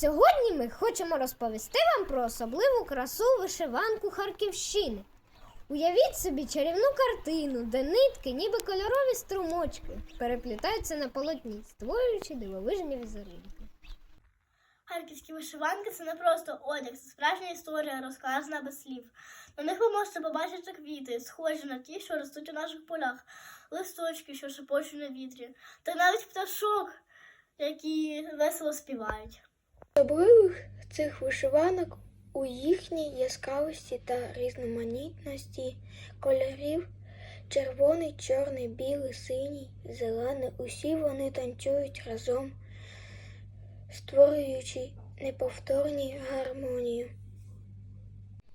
Сьогодні ми хочемо розповісти вам про особливу красу вишиванку Харківщини. Уявіть собі чарівну картину, де нитки, ніби кольорові струмочки, переплітаються на полотні, створюючи дивовижні візерунки. Харківські вишиванки це не просто одяг, це справжня історія, розказана без слів. На них ви можете побачити квіти, схожі на ті, що ростуть у наших полях, листочки, що шепочуть на вітрі, та навіть пташок, які весело співають. Особливих цих вишиванок у їхній яскравості та різноманітності кольорів червоний, чорний, білий, синій, зелений. Усі вони танцюють разом, створюючи неповторні гармонію.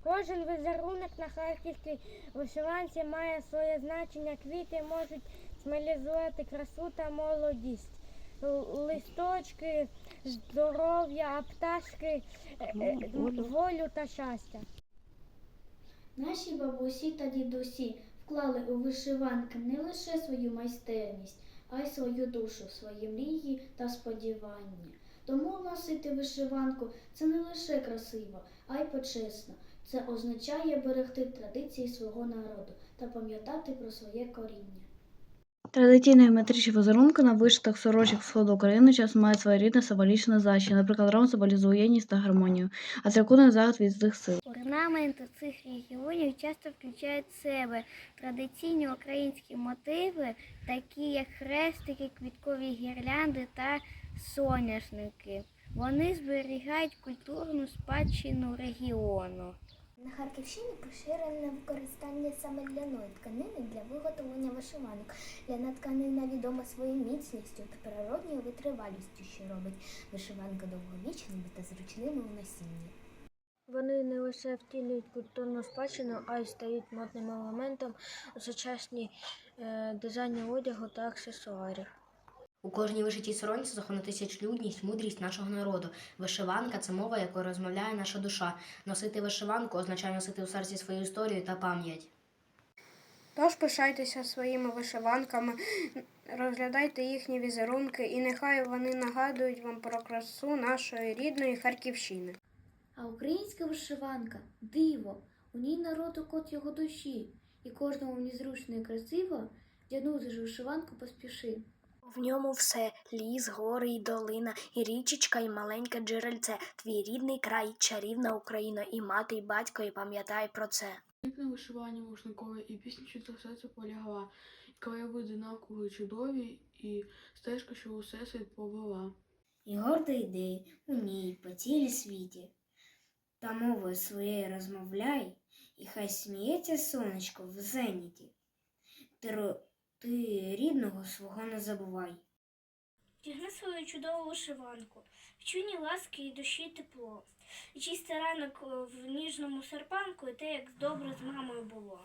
Кожен візерунок на харківській вишиванці має своє значення. Квіти можуть символізувати красу та молодість. Листочки, здоров'я, а пташки е, е, волю та щастя. Наші бабусі та дідусі вклали у вишиванки не лише свою майстерність, а й свою душу, свої мрії та сподівання. Тому носити вишиванку це не лише красиво, а й почесно. Це означає берегти традиції свого народу та пам'ятати про своє коріння. Традиційні геометричні візерунки на вишитих сорочок сходу України часто мають своєрідне символічне значення. Наприклад, ром символізує єдність та гармонію, а циркуний захід від злих сил. Орнаменти цих регіонів часто включають в себе традиційні українські мотиви, такі як хрестики, квіткові гірлянди та соняшники. Вони зберігають культурну спадщину регіону. На Харківщині поширене використання саме ляної тканини для виготовлення вишиванок. Ляна тканина відома своєю міцністю та природньою витривалістю, що робить вишиванки довговічними та зручними у носінні. Вони не лише втілюють культурну спадщину, а й стають модним елементом у сучасній е, дизайні одягу та аксесуарів. У кожній вишитій сорочці захована тисячолюдність, мудрість нашого народу. Вишиванка це мова, якою розмовляє наша душа. Носити вишиванку означає носити у серці свою історію та пам'ять. Тож пишайтеся своїми вишиванками, розглядайте їхні візерунки, і нехай вони нагадують вам про красу нашої рідної Харківщини. А українська вишиванка диво, у ній народу кот його душі, і кожному в ній зручно і красиво вдягнути ж вишиванку поспіши. В ньому все ліс, гори і долина, і річечка, і маленьке джерельце. Твій рідний край, чарівна Україна, і мати, і батько, і пам'ятай про це. Вишивання вишникове, і пісня, що це все це полягла, і краєвиди навколо чудові, і стежка, що усе світ повела. І гордо йди у ній по цілій світі. Та мовою своєю розмовляй, і хай сміється сонечко в зеніті. Ти, ти рідного свого не забувай. Вдягни свою чудову вишиванку, чуні ласки і душі тепло. І чистий ранок в ніжному серпанку, і те, як добре з мамою було.